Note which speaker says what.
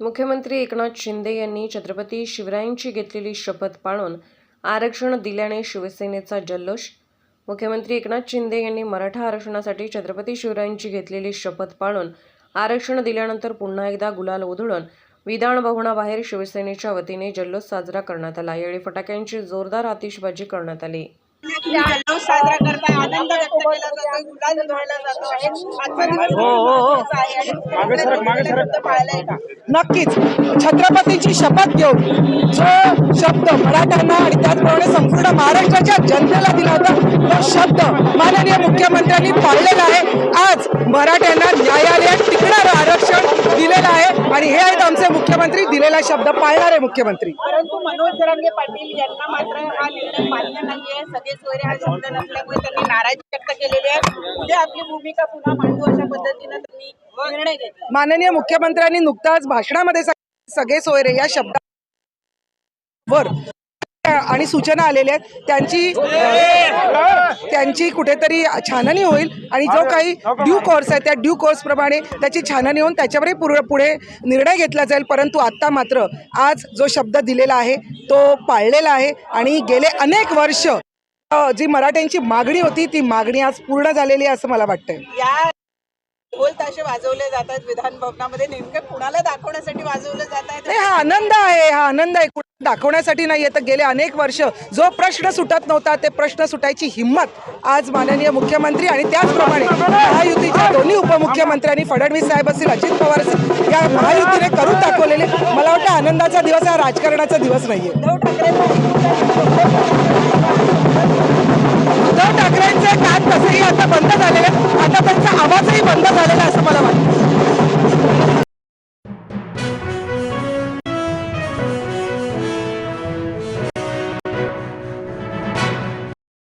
Speaker 1: मुख्यमंत्री एकनाथ शिंदे यांनी छत्रपती शिवरायांची घेतलेली शपथ पाळून आरक्षण दिल्याने शिवसेनेचा जल्लोष. मुख्यमंत्री एकनाथ शिंदे यांनी मराठा आरक्षणासाठी छत्रपती शिवरायांची घेतलेली शपथ पाळून आरक्षण दिल्यानंतर पुन्हा एकदा गुलाल उधळून विधान भवनाबाहेर शिवसेनेच्या वतीने जल्लोष साजरा करण्यात आला. यावेळी फटाक्यांची जोरदार आतिषबाजी करण्यात आली.
Speaker 2: जातोय गुलाल उधळला जातो आहे आजचा दिवस
Speaker 3: हो, हो, हो.
Speaker 2: महत्त्वाचा आहे आणि मुख्यमंत्र्यांनी दिलेला शब्द पाळलाय का?
Speaker 4: नक्कीच. छत्रपतींची शपथ घेऊन जो शब्द मराठ्यांना आणि त्याचप्रमाणे संपूर्ण महाराष्ट्राच्या जनतेला दिला होता तो शब्द माननीय मुख्यमंत्र्यांनी पाळलेला आहे. आज मराठ्यांना न्यायालयात टिकणारं आरक्षण दिलेलं आहे आणि हे मुख्यमंत्री दिलेला शब्द पाळणारे मुख्यमंत्री.
Speaker 2: परंतु मनोज जरांगे पाटील यांना मात्र हा निर्णय मान्य नाहीये. सगळे सोयरे हा शब्द नसल्यामुळे त्यांनी नाराजी व्यक्त केलेली आहे. उद्या आपली भूमिका पुन्हा मांडू अशा पद्धतीनं त्यांनी निर्णय घेतला.
Speaker 4: माननीय मुख्यमंत्र्यांनी नुकताच भाषणामध्ये सगळे सोयरे या शब्दावर आणि सूचना आलेल्या आहेत. त्यांची त्यांची कुठेतरी छाननी होईल आणि जो काही ड्यू कोर्स आहे त्या ड्यू कोर्स प्रमाणे त्याची छाननी होऊन त्याच्यावरही पुढे पुढे निर्णय घेतला जाईल. परंतु आत्ता मात्र आज जो शब्द दिलेला आहे तो पाळलेला आहे आणि गेले अनेक वर्ष जी मराठ्यांची मागणी होती ती मागणी आज पूर्ण झालेली आहे असं मला वाटतंय.
Speaker 2: ढोल ताशे वाजवले विधान भवनामध्ये. नेमके कुणाला दाखवण्यासाठी वाजवले जात आहेत
Speaker 4: हा आनंद आहे हा आनंद आहे. दाखवण्यासाठी नाही तर गेले अनेक वर्ष जो प्रश्न सुटत नव्हता ते प्रश्न सुटायची हिंमत आज माननीय मुख्यमंत्री आणि त्याचप्रमाणे महायुतीच्या दोन्ही उपमुख्यमंत्र्यांनी फडणवीस साहेब असतील अजित पवार असतील या महायुतीने करून दाखवलेले. मला वाटतं आनंदाचा दिवस हा राजकारणाचा दिवस नाहीये.
Speaker 2: उद्धव